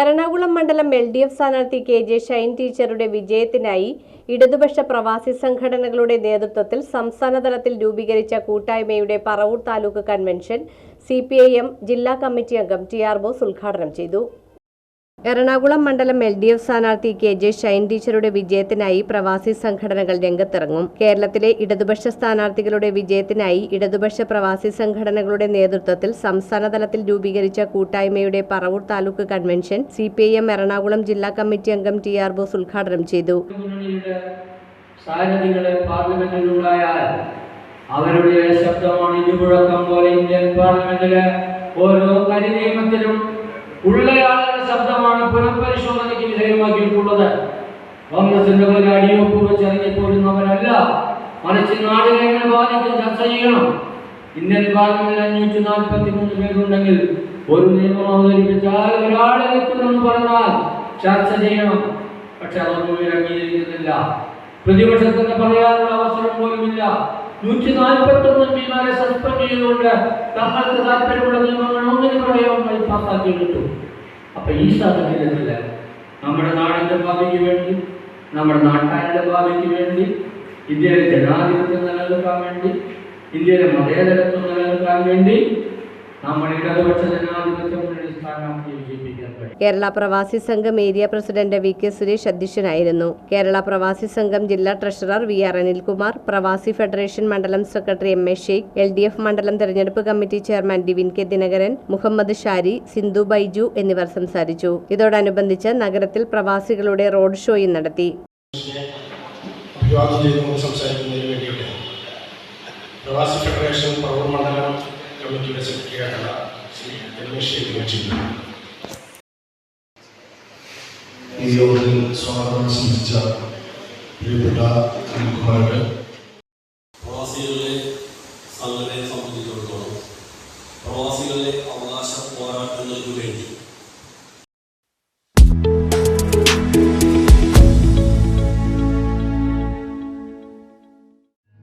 എറണാകുളം മണ്ഡലം L D F സ്ഥാനാർത്ഥി K J Shine ടീച്ചറുടെ വിജയത്തിനായി ഇടതുപക്ഷ പ്രവാസി സംഘടനകളുടെ നേതൃത്വത്തിൽ സംസ്ഥാനതലത്തിൽ രൂപീകരിച്ച കൂട്ടായ്മയുടെ പറവൂർ താലൂക്ക് കൺവെൻഷൻ സി ജില്ലാ കമ്മിറ്റി അംഗം ടി ആർ ബോസ് ഉദ്ഘാടനം ചെയ്തു. എറണാകുളം മണ്ഡലം എൽ ഡി എഫ് സ്ഥാനാർത്ഥി കെ ജെ ഷൈൻ ടീച്ചറുടെ വിജയത്തിനായി പ്രവാസി സംഘടനകൾ രംഗത്തിറങ്ങും. കേരളത്തിലെ ഇടതുപക്ഷ സ്ഥാനാർത്ഥികളുടെ വിജയത്തിനായി ഇടതുപക്ഷ പ്രവാസി സംഘടനകളുടെ നേതൃത്വത്തിൽ സംസ്ഥാനതലത്തിൽ രൂപീകരിച്ച കൂട്ടായ്മയുടെ പറവൂർ താലൂക്ക് കൺവെൻഷൻ സി എറണാകുളം ജില്ലാ കമ്മിറ്റി അംഗം ടി ആർ ബോസ് ഉദ്ഘാടനം ചെയ്തു. അവരുടെ ശബ്ദമാണ് ഇന്ത്യൻ പാർലമെന്റിലെ ഓരോ വിധേയമാക്കിയിട്ടുള്ളത് കോൺഗ്രസിന്റെ ഒരു അടിയൊപ്പ് വെച്ച് ഇറങ്ങിപ്പോരുന്നവരല്ല മറിച്ച് നാടിനെ എങ്ങനെ ബാധിക്കും ചർച്ച ചെയ്യണം ഇന്ത്യൻ പാർലമെന്റിൽ അഞ്ഞൂറ്റി നാൽപ്പത്തി മൂന്ന് പേരുണ്ടെങ്കിൽ ഒരു നിയമം അവതരിപ്പിച്ചാൽ ഒരാളെ എത്തുമെന്ന് പറഞ്ഞാൽ ചർച്ച ചെയ്യണം. പക്ഷെ അതൊന്നും അംഗീകരിക്കുന്നില്ല പ്രതിപക്ഷത്തിന് പറയാനുള്ള അവസരം പോലുമില്ല. നൂറ്റി നാൽപ്പത്തി ഒന്ന് എംപിമാരെ സസ്പെൻഡ് ചെയ്തുകൊണ്ട് തങ്ങൾക്ക് താല്പര്യമുള്ള നിയമങ്ങൾ ഒന്നിനു പറയാൻ പാസ്സാക്കി കിട്ടും. അപ്പൊ ഈ സാഹചര്യത്തിൽ നമ്മുടെ നാടിന്റെ ഭാവിക്ക് വേണ്ടി നമ്മുടെ നാട്ടാരുടെ ഭാവിക്ക് വേണ്ടി ഇന്ത്യയിലെ ജനാധിപത്യം നിലനിൽക്കാൻ വേണ്ടി ഇന്ത്യയിലെ മതേതരത്വം നിലനിൽക്കാൻ വേണ്ടി നമ്മൾ ഇടതുപക്ഷ ജനാധിപത്യ കേരള പ്രവാസി സംഘം area president V K Suresh അധ്യക്ഷനായിരുന്നു. കേരള പ്രവാസി സംഘം ജില്ലാ ട്രഷറർ വി ആർ അനിൽകുമാർ പ്രവാസി ഫെഡറേഷൻ മണ്ഡലം secretary M A Sheikh L D F മണ്ഡലം തെരഞ്ഞെടുപ്പ് committee chairman Divin K Dinakaran Muhammad Shari Sindhu Baiju എന്നിവർ സംസാരിച്ചു. ഇതോടനുബന്ധിച്ച് നഗരത്തിൽ പ്രവാസികളുടെ റോഡ് ഷോയും നടത്തി. അഭിവാദ്യം കമ്മിറ്റിയുടെ സെക്രട്ടറിയായിട്ടുള്ള ശ്രീ രമേശ് ചെയ്യുന്നു ഈ യോഗത്തിൽ സ്വാഗതം സംബന്ധിച്ച പ്രിയപ്പെട്ട അനിൽകുമാരുടെ പ്രവാസികളിലെ സംഘടനയെ സംബന്ധിച്ചിടത്തോളം പ്രവാസികളുടെ അവകാശ പോരാട്ടങ്ങൾക്ക് വേണ്ടി